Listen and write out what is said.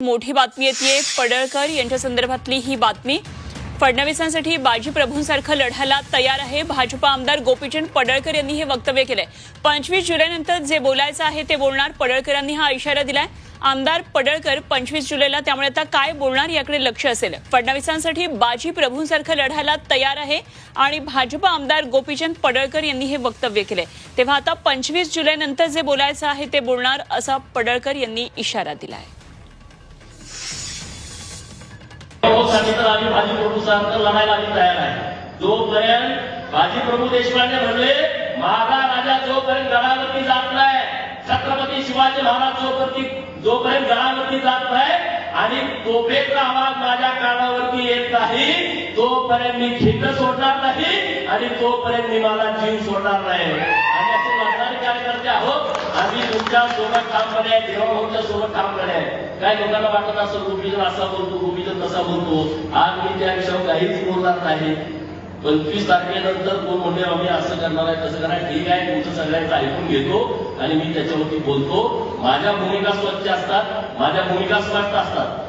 मोठी बातमी येते पडळकर यांच्या संदर्भातली ही बातमी. फडणवीसांसाठी बाजी प्रभूंसारखं लढायला तयार आहे. भाजपा आमदार गोपीचंद पडळकर यांनी हे वक्तव्य केलंय. पंचवीस जुलैनंतर जे बोलायचं आहे ते बोलणार पडळकरांनी हा इशारा दिलाय. आमदार पडळकर पंचवीस जुलैला त्यामुळे आता काय बोलणार याकडे लक्ष असेल. फडणवीसांसाठी बाजी प्रभूंसारखं लढायला तयार आहे आणि भाजपा आमदार गोपीचंद पडळकर यांनी हे वक्तव्य केलंय. तेव्हा आता पंचवीस जुलैनंतर जे बोलायचं आहे ते बोलणार असा पडळकर यांनी इशारा दिलाय. आम्ही भाजी प्रभू सारखं लढायला आम्ही तयार आहे. जोपर्यंत भाजी प्रभू देशपांडे म्हणले महागा राजा जोपर्यंत गडावरती जात नाही छत्रपती शिवाजी महाराज जोपर्यंत जोपर्यंत गडावरती जात नाही आणि तोफेचा आवाज माझ्या कानावरती येत नाही तोपर्यंत मी खिंड सोडणार नाही आणि तोपर्यंत मी माझा जीव सोडणार नाही. आणि असे लढणारे कार्यकर्ते आहोत. आम्ही तुमच्यासोबत काम करणे देवाभाऊच्या सोबत काम करणे काय लोकांना वाटत असं गोपीजन असा बोलतो गोपीजन तसा बोलतो. आज मी त्या विषयावर काहीच बोलणार नाही. पंचवीस तारखेनंतर कोण म्हणजे आम्ही असं करणार आहे तसं करणार ठीक आहे तुमचं सगळ्यांचं ऐकून घेतो आणि मी त्याच्यावरती बोलतो. माझ्या भूमिका स्वच्छ असतात माझ्या भूमिका स्पष्ट असतात.